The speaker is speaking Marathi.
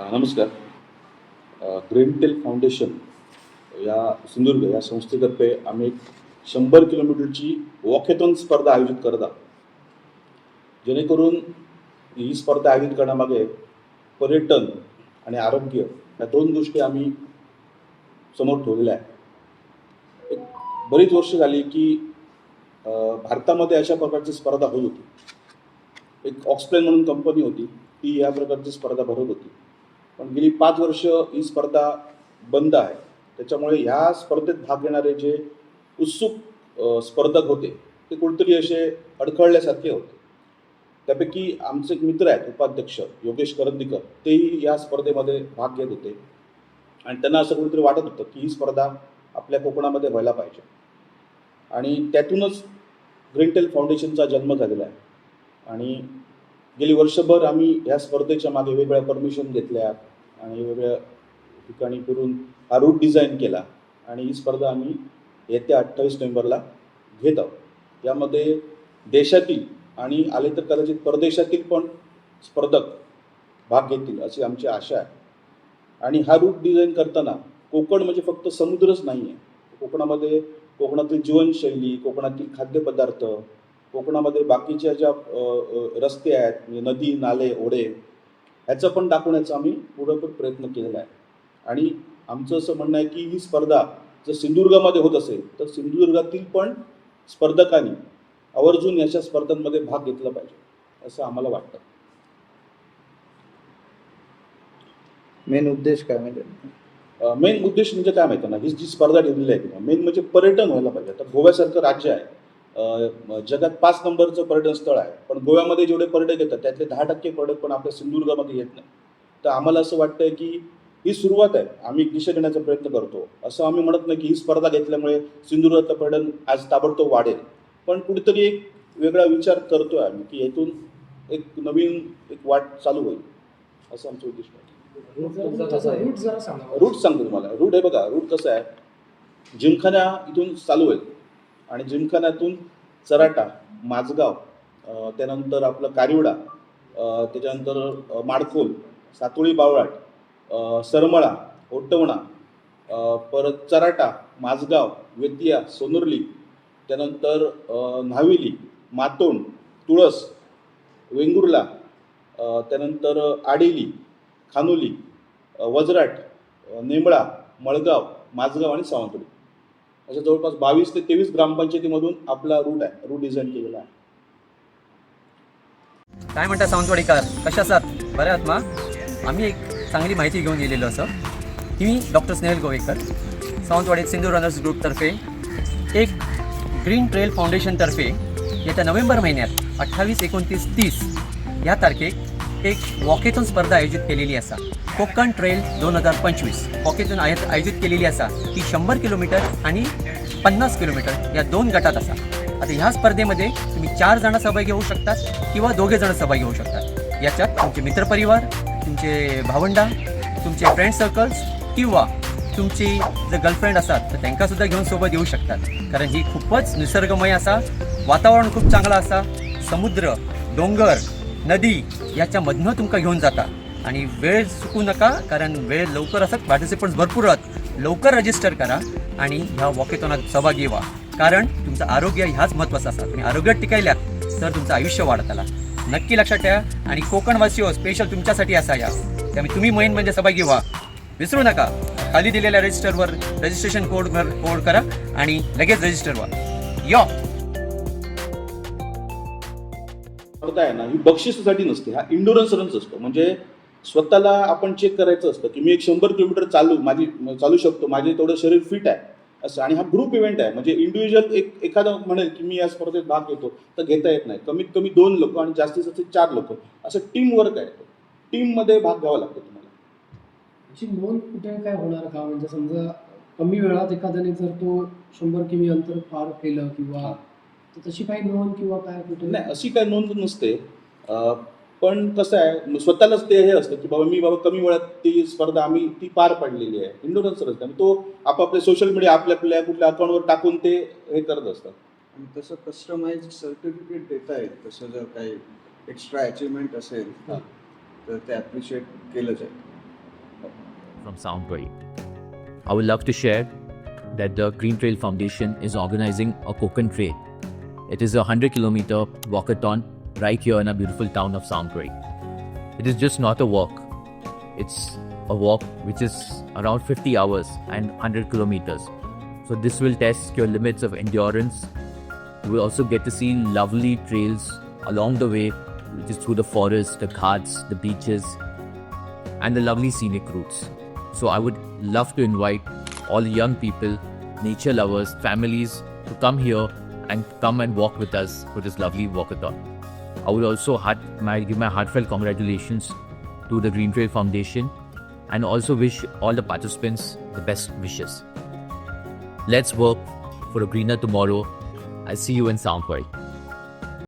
नमस्कार. ग्रीन टेल फाउंडेशन या सिंधुदुर्ग या संस्थेतर्फे आम्ही एक शंभर किलोमीटरची वॉकेथॉन स्पर्धा आयोजित करत आहोत. जेणेकरून ही स्पर्धा आयोजित करण्यामागे पर्यटन आणि आरोग्य या दोन गोष्टी आम्ही समोर ठेवलेल्या आहे एक बरीच वर्ष झाली की भारतामध्ये अशा प्रकारची स्पर्धा होत होती. एक ऑक्सप्लेन म्हणून कंपनी होती ती या प्रकारची स्पर्धा भरत होती. पण गेली पाच वर्ष ही स्पर्धा बंद आहे. त्याच्यामुळे ह्या स्पर्धेत भाग घेणारे जे उत्सुक स्पर्धक होते ते कुठेतरी असे अडखळल्यासारखे होते. त्यापैकी आमचे एक मित्र आहेत उपाध्यक्ष योगेश करंदीकर तेही या स्पर्धेमध्ये भाग घेत होते. आणि त्यांना असं कुठेतरी वाटत होतं की ही स्पर्धा आपल्या कोकणामध्ये व्हायला पाहिजे. आणि त्यातूनच ग्रीनटेल फाउंडेशनचा जन्म झालेला आहे. आणि गेली वर्षभर आम्ही ह्या स्पर्धेच्या मागे वेगवेगळ्या परमिशन घेतल्या. आणि वेगळ्या ठिकाणी फिरून हा रूट डिझाईन केला. आणि ही स्पर्धा आम्ही येत्या अठ्ठावीस नोव्हेंबरला घेत आहोत. यामध्ये देशातील आणि आले तर कदाचित परदेशातील पण स्पर्धक भाग घेतील अशी आमची आशा आहे. आणि हा रूट डिझाईन करताना कोकण म्हणजे फक्त समुद्रच नाही आहे. कोकणामध्ये कोकणातील जीवनशैली कोकणातील खाद्यपदार्थ कोकणामध्ये बाकीच्या ज्या रस्ते आहेत म्हणजे नदी नाले ओढे ह्याचं पण दाखवण्याचा आम्ही पुरेपूर प्रयत्न केलेला आहे. आणि आमचं असं म्हणणं आहे की ही स्पर्धा जर सिंधुदुर्गामध्ये होत असेल तर सिंधुदुर्गातील पण स्पर्धकांनी आवर्जून याच्या स्पर्धांमध्ये भाग घेतला पाहिजे असं आम्हाला वाटतं. मेन उद्देश काय म्हणजे? मेन उद्देश म्हणजे काय माहिती ना? ही जी स्पर्धा ठेवलेली आहे मेन म्हणजे पर्यटन व्हायला पाहिजे. आता गोव्यासारखं राज्य आहे जगात पाच नंबरचं पर्यटन स्थळ आहे. पण गोव्यामध्ये जेवढे पर्यटक येतात त्यातले दहा टक्के पर्यटक पण आपल्या सिंधुदुर्गामध्ये येत नाही. तर आम्हाला असं वाटतंय की ही सुरुवात आहे. आम्ही दिशा देण्याचा प्रयत्न करतो. असं आम्ही म्हणत नाही की ही स्पर्धा घेतल्यामुळे सिंधुदुर्गातलं पर्यटन आज ताबडतोब वाढेल. पण कुठेतरी एक वेगळा विचार करतोय आम्ही की यातून एक नवीन एक वाट चालू होईल. असं आमचं उद्दिष्ट आहे. रूट जरा सांगा. रूट सांगतो तुम्हाला. रूट हे बघा रूट कसं आहे? जिमखाना इथून चालू होईल. आणि जिमखान्यातून चराटा माजगाव त्यानंतर आपलं कारिवडा त्याच्यानंतर माडखोल सातोळी बावळाट सरमळा ओटवणा परत चराटा माजगाव वेतिया सोनुर्ली त्यानंतर न्हाविली मातोंड तुळस वेंगुर्ला त्यानंतर आडेली खानोली वजराट नेमळा मळगाव माझगाव आणि सावंतवाडी. अशा जवळपास बावीस ते तेवीस ग्रामपंचायतीमधून आपला रूट आहे रूट डिझाईन केलेला आहे. काय म्हणता सावंतवाडीकर? कशा आहात? बऱ्या आहात मा? आम्ही एक चांगली माहिती घेऊन गेलेलो असं. की मी डॉक्टर स्नेहल गोवेकर सावंतवाडीत सिंधू रनर्स ग्रुपतर्फे एक ग्रीन ट्रेल फाउंडेशनतर्फे येत्या नोव्हेंबर महिन्यात अठ्ठावीस एकोणतीस तीस या तारखेक एक वॉकेथॉन स्पर्धा आयोजित केलेली असा. कोकण ट्रेल दोन हजार पंचवीस. वॉकेथॉन आय आयोजित केलेली असा. ती शंभर किलोमीटर आणि पन्नास किलोमीटर या दोन गटात असा. आता ह्या स्पर्धेमध्ये तुम्ही चार जण सहभागी होऊ शकतात किंवा दोघे जण सहभागी होऊ शकतात. याच्यात तुमचे मित्रपरिवार तुमचे भावंडा तुमचे फ्रेंड सर्कल्स किंवा तुमची जर गर्लफ्रेंड असतात तर त्यांना सुद्धा घेऊन सोबत येऊ शकतात. कारण ही खूपच निसर्गमय असा वातावरण खूप चांगलं असा. समुद्र डोंगर नदी याच्यामधनं तुमका घेऊन जाता. आणि वेळ चुकू नका कारण वेळ लवकर असत पार्टिसिपंट्स भरपूर आहात लवकर रजिस्टर करा आणि ह्या वॉकेथॉनात सहभागी व्हा. कारण तुमचं आरोग्य ह्याच महत्त्वाचं असतात तुम्ही आरोग्यात टिकायल्यात तर तुमचं आयुष्य वाढत आला नक्की लक्षात ठेवा. आणि कोकणवासीओ स्पेशल तुमच्यासाठी असा या त्यामुळे तुम्ही मेन म्हणजे सहभागी व्हा. विसरू नका. खाली दिलेल्या रजिस्टरवर रजिस्ट्रेशन कोड कोड करा आणि लगेच रजिस्टर व्हा. या! स्पर्धा आहे ना ही बक्षिसासाठी नसते हा इंडोरन्स रन्स असतो. म्हणजे स्वतःला आपण चेक करायचं असतं की मी एक शंभर किलोमीटर चालू माझी चालू शकतो माझे तेवढं शरीर फिट आहे असं. आणि हा ग्रुप इव्हेंट आहे. म्हणजे इंडिव्हिज्युअल एक एखादा म्हणेल की मी या स्पर्धेत भाग घेतो तर घेता येत नाही. कमीत कमी दोन लोक आणि जास्तीत जास्त चार लोक. असं टीम वर्क आहे. टीममध्ये भाग घ्यावा लागतो तुम्हाला. याची नोंद कुठे काय होणार? का म्हणजे समजा कमी वेळात एखाद्याने जर तो शंभर किमी अंतर पार केलं किंवा तशी काही नोंद किंवा काय कुठे? नाही अशी काही नोंद नसते. पण कसं आहे स्वतःलाच ते हे असतं की बाबा मी बाबा कमी वेळात ती स्पर्धा आम्ही ती पार पडलेली आहे. इंडोरन्स असतं आणि तो आपापल्या सोशल मीडिया आपल्या आपल्या कुठल्या अकाउंटवर टाकून ते हे करत असतात. आणि तसं कस्टमाइज सर्टिफिकेट देता येईल. तसं जर काही एक्स्ट्रा अचिव्हमेंट असेल. तर ते ॲप्रिशिएट केलं जाईल. From Soundbury. I would love to share that the Green Trail Foundation is organizing a Kokan Trail. It is a 100 kilometer walkathon right here in our beautiful town of Soundbury. It is just not a walk, it's a walk which is around 50 hours and 100 kilometers. So, this will test your limits of endurance. You will also get to see lovely trails along the way, which is through the forest, the ghats, the beaches, and the lovely scenic routes. So, I would love to invite all young people, nature lovers, families to come here and come and walk with us for this lovely walkathon. I would also heart, my, give my heartfelt congratulations to the Green Trail Foundation and also wish all the participants the best wishes. Let's work for a greener tomorrow. I'll see you in Soundbury.